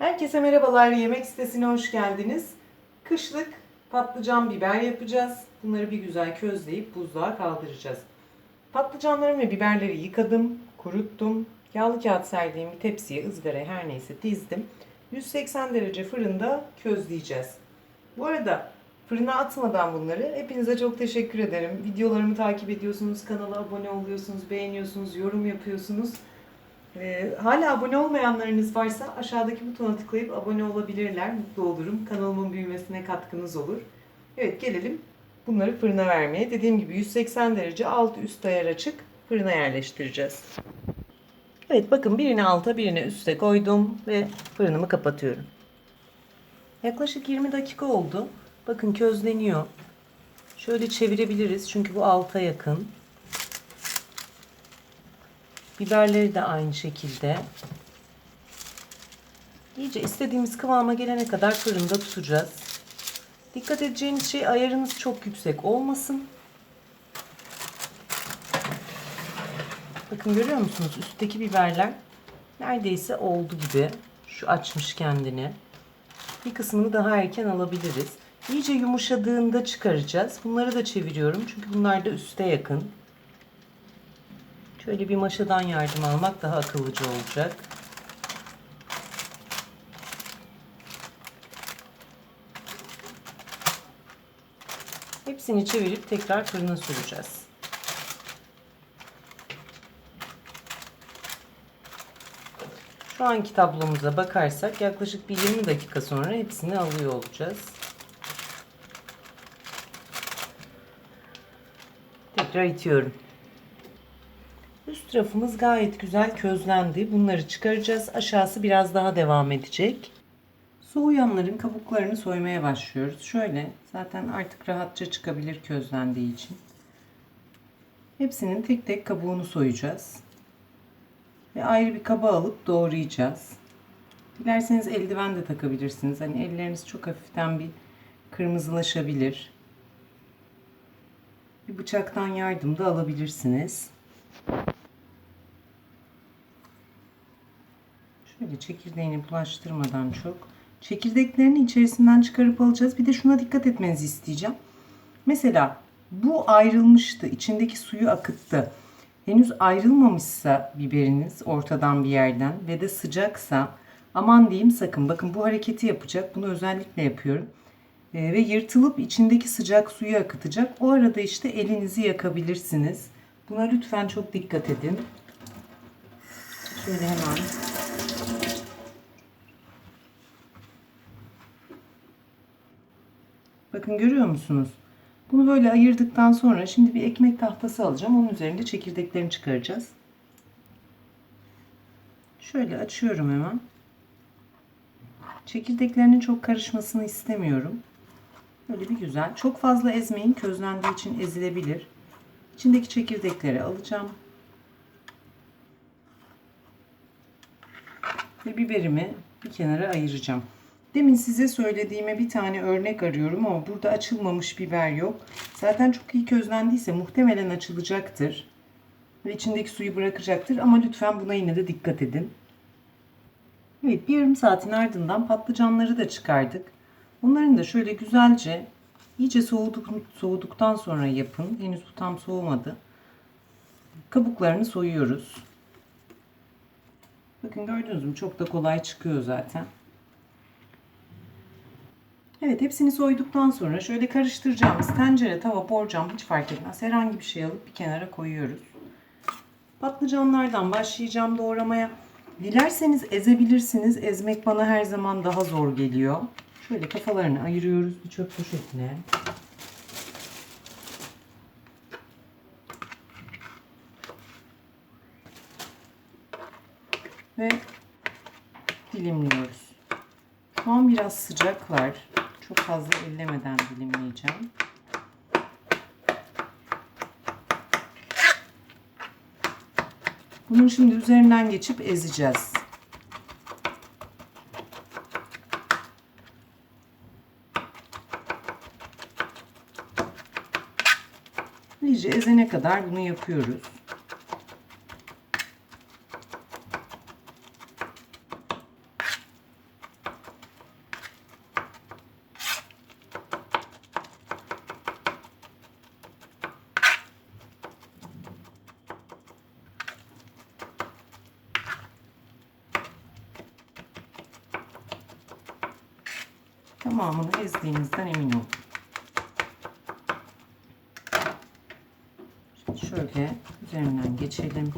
Herkese merhabalar. Yemek sitesine hoş geldiniz. Kışlık patlıcan biber yapacağız. Bunları bir güzel közleyip buzluğa kaldıracağız. Patlıcanlarım ve biberleri yıkadım, kuruttum. Yağlı kağıt serdiğim bir tepsiye, ızgaraya her neyse dizdim. 180 derece fırında közleyeceğiz. Bu arada fırına atmadan bunları hepinize çok teşekkür ederim. Videolarımı takip ediyorsunuz, kanala abone oluyorsunuz, beğeniyorsunuz, yorum yapıyorsunuz. Ee, hala abone olmayanlarınız varsa aşağıdaki butona tıklayıp abone olabilirler. Mutlu olurum. Kanalımın büyümesine katkınız olur. Evet gelelim bunları fırına vermeye. Dediğim gibi 180 derece alt üst ayar açık fırına yerleştireceğiz. Evet bakın birini alta birini üste koydum ve fırınımı kapatıyorum. Yaklaşık 20 dakika oldu. Bakın közleniyor. Şöyle çevirebiliriz çünkü bu alta yakın. Biberleri de aynı şekilde. İyice istediğimiz kıvama gelene kadar fırında tutacağız. Dikkat edeceğiniz şey ayarınız çok yüksek olmasın. Bakın görüyor musunuz? Üstteki biberler neredeyse oldu gibi. Şu açmış kendini. Bir kısmını daha erken alabiliriz. İyice yumuşadığında çıkaracağız. Bunları da çeviriyorum. Çünkü bunlar da üste yakın. Şöyle bir maşadan yardım almak daha akıllıca olacak. Hepsini çevirip tekrar fırına süreceğiz. Şu anki tablomuza bakarsak yaklaşık bir 20 dakika sonra hepsini alıyor olacağız. Tekrar itiyorum. Üst gayet güzel közlendi. Bunları çıkaracağız. Aşağısı biraz daha devam edecek. Soğuyanların kabuklarını soymaya başlıyoruz. Şöyle zaten artık rahatça çıkabilir közlendiği için. Hepsinin tek tek kabuğunu soyacağız. Ve ayrı bir kaba alıp doğrayacağız. Dilerseniz eldiven de takabilirsiniz. Hani elleriniz çok hafiften bir kırmızılaşabilir. Bir bıçaktan yardım da alabilirsiniz. Şöyle çekirdeğini bulaştırmadan çok. Çekirdeklerini içerisinden çıkarıp alacağız. Bir de şuna dikkat etmenizi isteyeceğim. Mesela bu ayrılmıştı. içindeki suyu akıttı. Henüz ayrılmamışsa biberiniz ortadan bir yerden ve de sıcaksa aman diyeyim sakın. Bakın bu hareketi yapacak. Bunu özellikle yapıyorum. Ee, ve yırtılıp içindeki sıcak suyu akıtacak. O arada işte elinizi yakabilirsiniz. Buna lütfen çok dikkat edin. Şöyle hemen Bakın görüyor musunuz? Bunu böyle ayırdıktan sonra şimdi bir ekmek tahtası alacağım. Onun üzerinde çekirdeklerini çıkaracağız. Şöyle açıyorum hemen. Çekirdeklerinin çok karışmasını istemiyorum. Böyle bir güzel. Çok fazla ezmeyin. Közlendiği için ezilebilir. İçindeki çekirdekleri alacağım. Ve biberimi bir kenara ayıracağım. Demin size söylediğime bir tane örnek arıyorum ama burada açılmamış biber yok. Zaten çok iyi közlendiyse muhtemelen açılacaktır. Ve içindeki suyu bırakacaktır ama lütfen buna yine de dikkat edin. Evet bir yarım saatin ardından patlıcanları da çıkardık. Bunların da şöyle güzelce iyice soğuduk, soğuduktan sonra yapın. Henüz bu tam soğumadı. Kabuklarını soyuyoruz. Bakın gördünüz mü çok da kolay çıkıyor zaten. Evet hepsini soyduktan sonra şöyle karıştıracağımız tencere, tava, borcam hiç fark etmez. Herhangi bir şey alıp bir kenara koyuyoruz. Patlıcanlardan başlayacağım doğramaya. Dilerseniz ezebilirsiniz. Ezmek bana her zaman daha zor geliyor. Şöyle kafalarını ayırıyoruz bir çöp poşetine. Ve dilimliyoruz. Şu an biraz sıcaklar. Çok fazla ellemeden dilimleyeceğim. Bunun şimdi üzerinden geçip ezeceğiz. İyice ezene kadar bunu yapıyoruz. Tamamını ezdiğinizden emin olun. Şöyle üzerinden geçelim.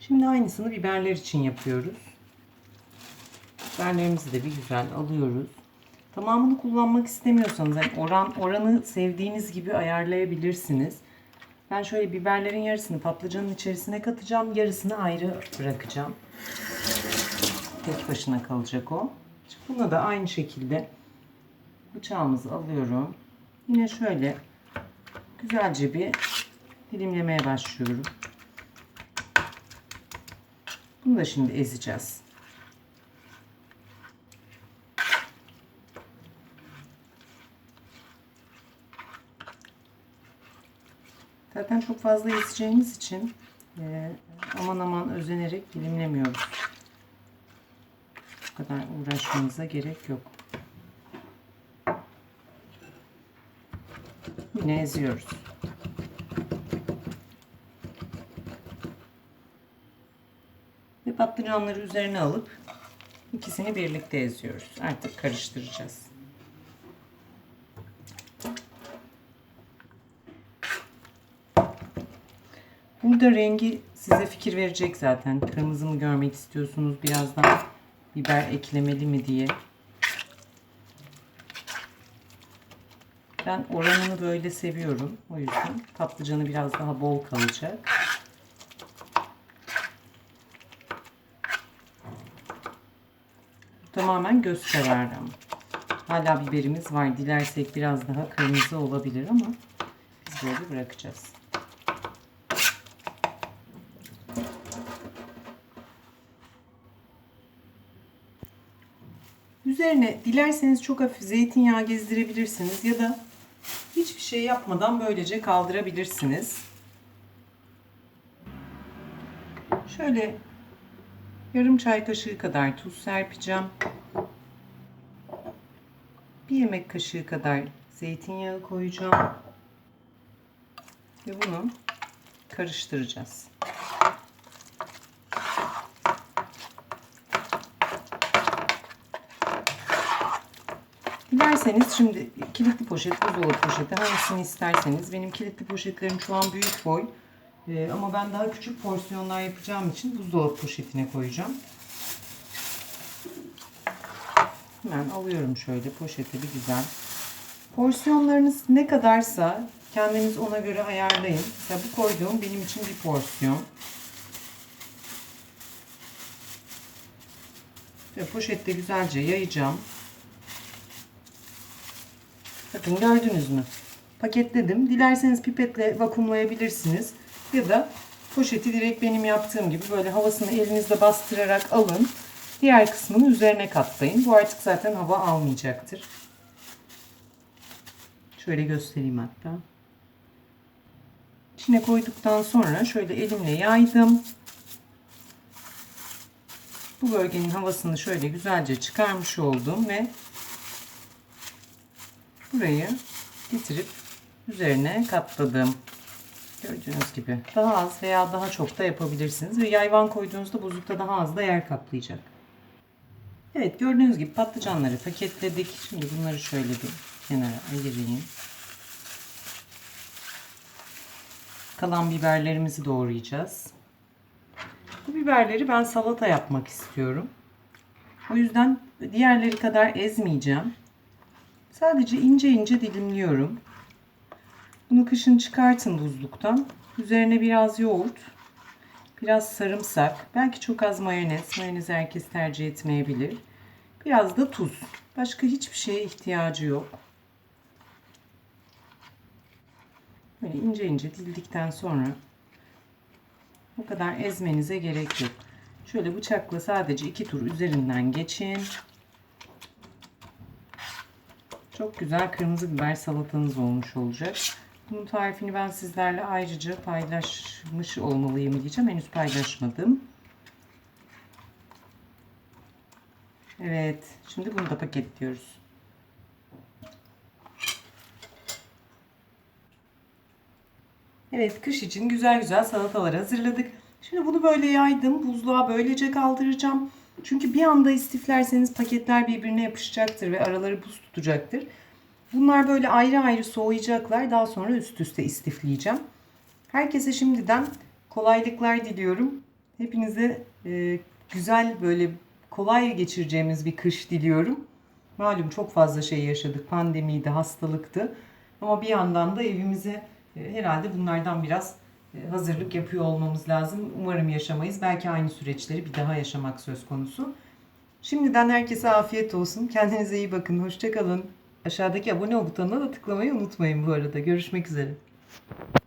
Şimdi aynısını biberler için yapıyoruz. Biberlerimizi de bir güzel alıyoruz. Tamamını kullanmak istemiyorsanız yani oran oranı sevdiğiniz gibi ayarlayabilirsiniz. Ben şöyle biberlerin yarısını patlıcanın içerisine katacağım. Yarısını ayrı bırakacağım. Tek başına kalacak o. Buna da aynı şekilde bıçağımızı alıyorum. Yine şöyle güzelce bir dilimlemeye başlıyorum. Bunu da şimdi ezeceğiz. Zaten çok fazla ezeceğimiz için e, aman aman özenerek dilimlemiyoruz. Kadar uğraşmanıza gerek yok. Yine eziyoruz. Ve patlıcanları üzerine alıp ikisini birlikte eziyoruz. Artık karıştıracağız. Burada rengi size fikir verecek zaten. Kırmızı mı görmek istiyorsunuz? Biraz daha biber eklemeli mi diye. Ben oranını böyle seviyorum. O yüzden patlıcanı biraz daha bol kalacak. Tamamen göz kararı ama. Hala biberimiz var. Dilersek biraz daha kırmızı olabilir ama biz böyle bırakacağız. Üzerine dilerseniz çok hafif zeytinyağı gezdirebilirsiniz ya da hiçbir şey yapmadan böylece kaldırabilirsiniz. Şöyle yarım çay kaşığı kadar tuz serpeceğim. Bir yemek kaşığı kadar zeytinyağı koyacağım. Ve bunu karıştıracağız. Dilerseniz şimdi kilitli poşet, buzdolabı poşeti hangisini isterseniz. Benim kilitli poşetlerim şu an büyük boy. Ee, ama ben daha küçük porsiyonlar yapacağım için buzdolabı poşetine koyacağım. Hemen alıyorum şöyle poşeti bir güzel. Porsiyonlarınız ne kadarsa kendiniz ona göre ayarlayın. Mesela bu koyduğum benim için bir porsiyon. Ve poşette güzelce yayacağım. Bakın gördünüz mü? Paketledim. Dilerseniz pipetle vakumlayabilirsiniz. Ya da poşeti direkt benim yaptığım gibi böyle havasını elinizle bastırarak alın. Diğer kısmını üzerine katlayın. Bu artık zaten hava almayacaktır. Şöyle göstereyim hatta. İçine koyduktan sonra şöyle elimle yaydım. Bu bölgenin havasını şöyle güzelce çıkarmış oldum ve burayı getirip üzerine katladım. Gördüğünüz gibi daha az veya daha çok da yapabilirsiniz ve yayvan koyduğunuzda buzlukta daha az da yer kaplayacak. Evet gördüğünüz gibi patlıcanları paketledik. Şimdi bunları şöyle bir kenara ayırayım. Kalan biberlerimizi doğrayacağız. Bu biberleri ben salata yapmak istiyorum. O yüzden diğerleri kadar ezmeyeceğim. Sadece ince ince dilimliyorum. Bunu kışın çıkartın buzluktan. Üzerine biraz yoğurt, biraz sarımsak, belki çok az mayonez. Mayonez herkes tercih etmeyebilir. Biraz da tuz. Başka hiçbir şeye ihtiyacı yok. Böyle ince ince dildikten sonra o kadar ezmenize gerek yok. Şöyle bıçakla sadece iki tur üzerinden geçin. Çok güzel kırmızı biber salatanız olmuş olacak. Bunun tarifini ben sizlerle ayrıca paylaşmış olmalıyım diyeceğim. Henüz paylaşmadım. Evet. Şimdi bunu da paketliyoruz. Evet kış için güzel güzel salatalar hazırladık. Şimdi bunu böyle yaydım. Buzluğa böylece kaldıracağım. Çünkü bir anda istiflerseniz paketler birbirine yapışacaktır ve araları buz tutacaktır. Bunlar böyle ayrı ayrı soğuyacaklar. Daha sonra üst üste istifleyeceğim. Herkese şimdiden kolaylıklar diliyorum. Hepinize e, güzel böyle kolay geçireceğimiz bir kış diliyorum. Malum çok fazla şey yaşadık. Pandemiydi, hastalıktı. Ama bir yandan da evimize e, herhalde bunlardan biraz hazırlık yapıyor olmamız lazım. Umarım yaşamayız. Belki aynı süreçleri bir daha yaşamak söz konusu. Şimdiden herkese afiyet olsun. Kendinize iyi bakın. Hoşçakalın. Aşağıdaki abone ol butonuna da tıklamayı unutmayın bu arada. Görüşmek üzere.